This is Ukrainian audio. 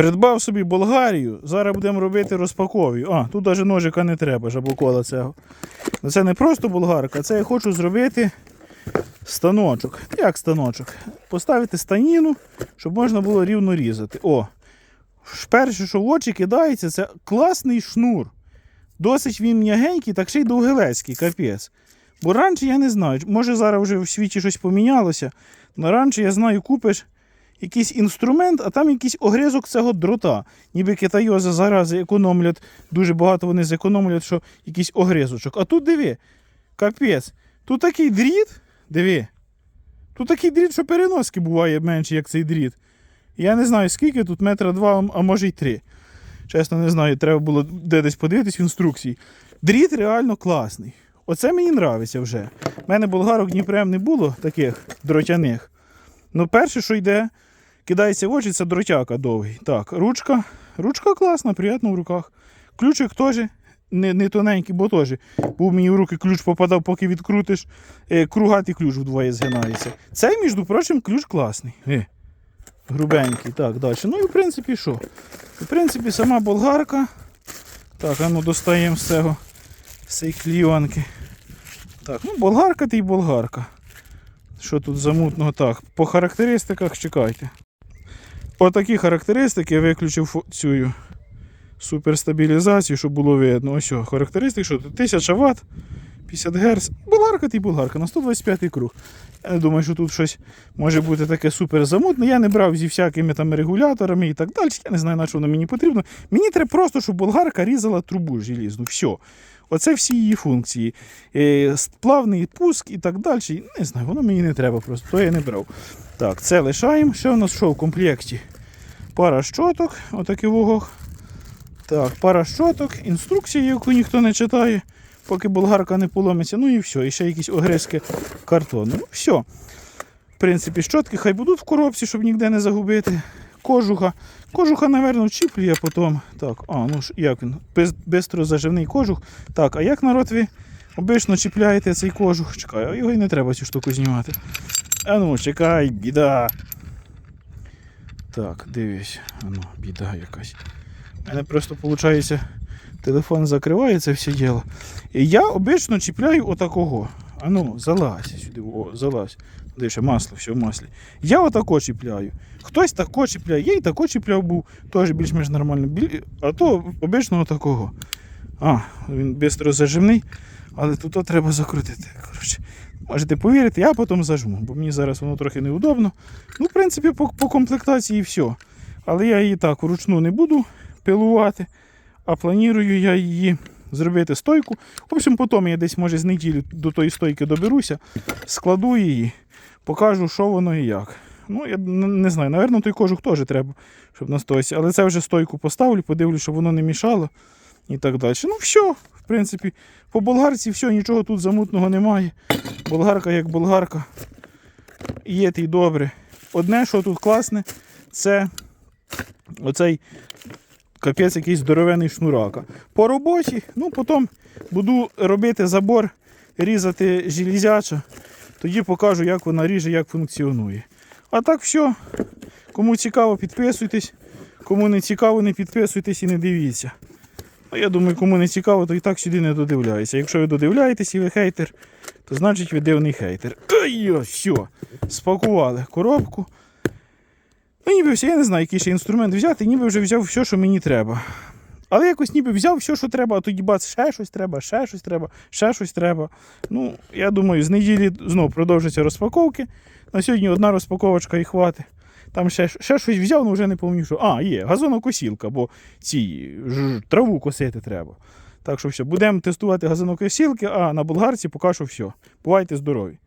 Придбав собі Болгарію, зараз будемо робити розпаковую. А, тут навіть ножика не треба, жабокола цього. Ну, Це не просто болгарка, це я хочу зробити станочок. Як станочок? Поставити станіну, щоб можна було рівно різати. О! Перше, що в очі кидається, це класний шнур. Досить він м'ягенький, так ще й довгелецький, капець. Бо раніше я не знаю, може зараз вже в світі щось помінялося. але раніше я знаю, купиш якийсь інструмент, а там якийсь огризок цього дрота. Ніби китайози зараз економлять, дуже багато вони зекономлять, що якийсь огризочок. А тут диви, капець. Тут такий дріт, диви. Тут такий дріт, що переноски буває менше, як цей дріт. Я не знаю, скільки тут, метра два, а може й три. Чесно, не знаю, треба було де десь подивитись в інструкції. Дріт реально класний. Оце мені нравиться вже. У мене болгарок Дніпрем не було таких дротяних. Ну, перше, що йде, кидається в очі, це дротяка довгий. Так, ручка. Ручка класна, приємно в руках. Ключик теж не, не тоненький, бо теж. Був мені в руки ключ попадав, поки відкрутиш. Е, кругатий ключ вдвоє згинається. Цей, між прочим, ключ класний. Е, грубенький. Так, далі. Ну і в принципі, що? В принципі, сама болгарка. Так, а ну достаємо з цього цієї кліонки. Так, ну болгарка та й болгарка. Що тут замутного? Так, по характеристиках чекайте. Отакі характеристики я виключив цю суперстабілізацію, щоб було видно. Ось характеристики, що тут 1000 Вт, 50 Гц. Болгарка та й болгарка на 125 круг. Я не думаю, що тут щось може бути таке супер замутне. Я не брав зі всякими там регуляторами і так далі. Я не знаю, на що воно мені потрібно. Мені треба просто, щоб болгарка різала трубу желізну. Все. Оце всі її функції. Е, плавний пуск і так далі. Не знаю, воно мені не треба просто, то я не брав. Так, це лишаємо. Ще у нас що в комплекті? Пара щоток, отакий вогох. Так, пара щоток, інструкція, яку ніхто не читає, поки болгарка не поломиться. Ну і все. І ще якісь огризки картону. Ну, все. В принципі, щотки хай будуть в коробці, щоб ніде не загубити. Кожуха. Кожуха, напевно, вчіплює потім. Так, а, ну ж, як він? Без, бистрозаживний кожух. Так, а як народ ви обично чіпляєте цей кожух? Чекай, а його і не треба цю штуку знімати. А ну, чекай, біда. Так, дивись. А ну, біда якась. У мене просто виходить, телефон закриває це все діло. І я обично чіпляю отакого. А ну, залазь сюди, о, залазь. Дивіться, масло, все в маслі. Я отако чіпляю. Хтось тако чіпляє, я і тако чіпляв був, теж більш-менш нормально. А то обично отакого. А, він швидко зажимний, але тут треба закрутити. Коротше, можете повірити, я потім зажму, бо мені зараз воно трохи неудобно. Ну, в принципі, по, по комплектації все. Але я її так вручну не буду пилувати, а планую я її зробити стойку. В общем, потім я десь, може, з неділі до тої стойки доберуся, складу її, покажу, що воно і як. Ну, я не знаю, напевно, той кожух теж треба, щоб на стойці. Але це вже стойку поставлю, подивлюсь, щоб воно не мішало і так далі. Ну, все, в принципі, по болгарці все, нічого тут замутного немає. Болгарка як болгарка. Є ти добре. Одне, що тут класне, це оцей капець якийсь здоровений шнурака. По роботі, ну потім буду робити забор, різати железяча, тоді покажу, як вона ріже, як функціонує. А так все. Кому цікаво, підписуйтесь. Кому не цікаво, не підписуйтесь і не дивіться. Ну, я думаю, кому не цікаво, то і так сюди не додивляється. Якщо ви додивляєтесь і ви хейтер, то значить ви дивний хейтер. Ай, все. Спакували коробку. Ну, ніби все, я не знаю, який ще інструмент взяти, ніби вже взяв все, що мені треба. Але якось ніби взяв все, що треба, а тоді бац, ще щось треба, ще щось треба, ще щось треба. Ну, я думаю, з неділі знову продовжаться розпаковки. На сьогодні одна розпаковочка і хватить. Там ще, ще щось взяв, але вже не пам'ятаю, що. А, є, газонокосілка, бо ці ж, траву косити треба. Так що все, будемо тестувати газонокосілки, а на болгарці поки що все. Бувайте здорові!